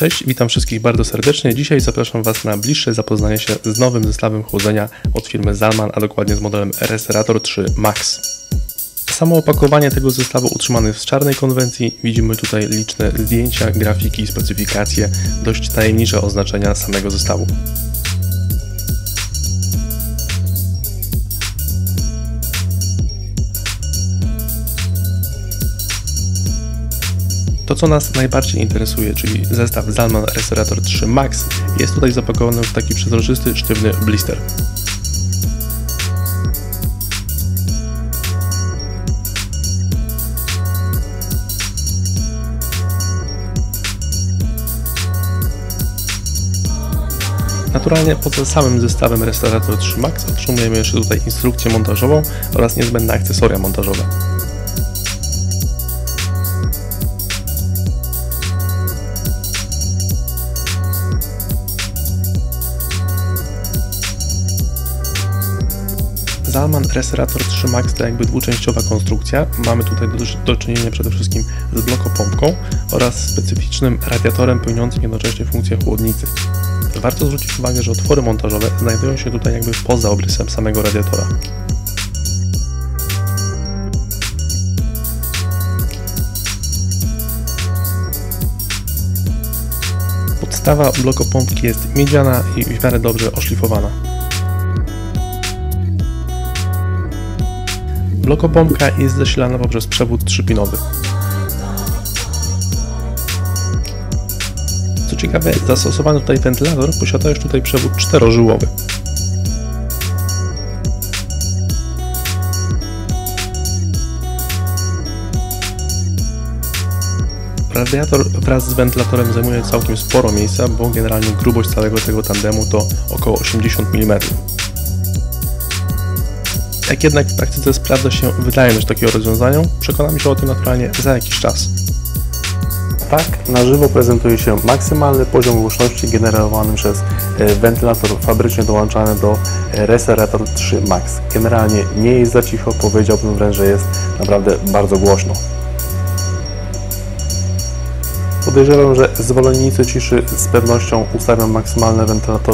Cześć, witam wszystkich bardzo serdecznie. Dzisiaj zapraszam Was na bliższe zapoznanie się z nowym zestawem chłodzenia od firmy Zalman, a dokładnie z modelem Reserator 3 Max. Samo opakowanie tego zestawu utrzymane w czarnej konwencji. Widzimy tutaj liczne zdjęcia, grafiki, specyfikacje, dość tajemnicze oznaczenia samego zestawu. To, co nas najbardziej interesuje, czyli zestaw Zalman Reserator 3 Max, jest tutaj zapakowany w taki przezroczysty, sztywny blister. Naturalnie poza samym zestawem Restaurator 3 Max otrzymujemy jeszcze tutaj instrukcję montażową oraz niezbędne akcesoria montażowe. Zalman Reserator 3 Max to jakby dwuczęściowa konstrukcja. Mamy tutaj do, do czynienia przede wszystkim z blokopompką oraz specyficznym radiatorem pełniącym jednocześnie funkcję chłodnicy. Warto zwrócić uwagę, że otwory montażowe znajdują się tutaj jakby poza obrysem samego radiatora. Podstawa blokopompki jest miedziana i w miarę dobrze oszlifowana. Blokopompka jest zasilana poprzez przewód trzypinowy. Co ciekawe, zastosowany tutaj wentylator posiada już tutaj przewód czterożyłowy. Radiator wraz z wentylatorem zajmuje całkiem sporo miejsca, bo generalnie grubość całego tego tandemu to około 80 mm. Jak jednak w praktyce sprawdza się wydajność takiego rozwiązania, przekonamy się o tym naturalnie za jakiś czas. Tak, na żywo prezentuje się maksymalny poziom głośności generowany przez e, wentylator fabrycznie dołączany do e, Reserator 3 Max. Generalnie nie jest za cicho, powiedziałbym wręcz, że jest naprawdę bardzo głośno. Podejrzewam, że zwolennicy ciszy z pewnością ustawią maksymalne,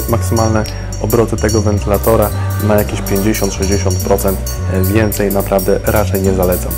maksymalne obroty tego wentylatora na jakieś 50-60% więcej naprawdę raczej nie zalecam.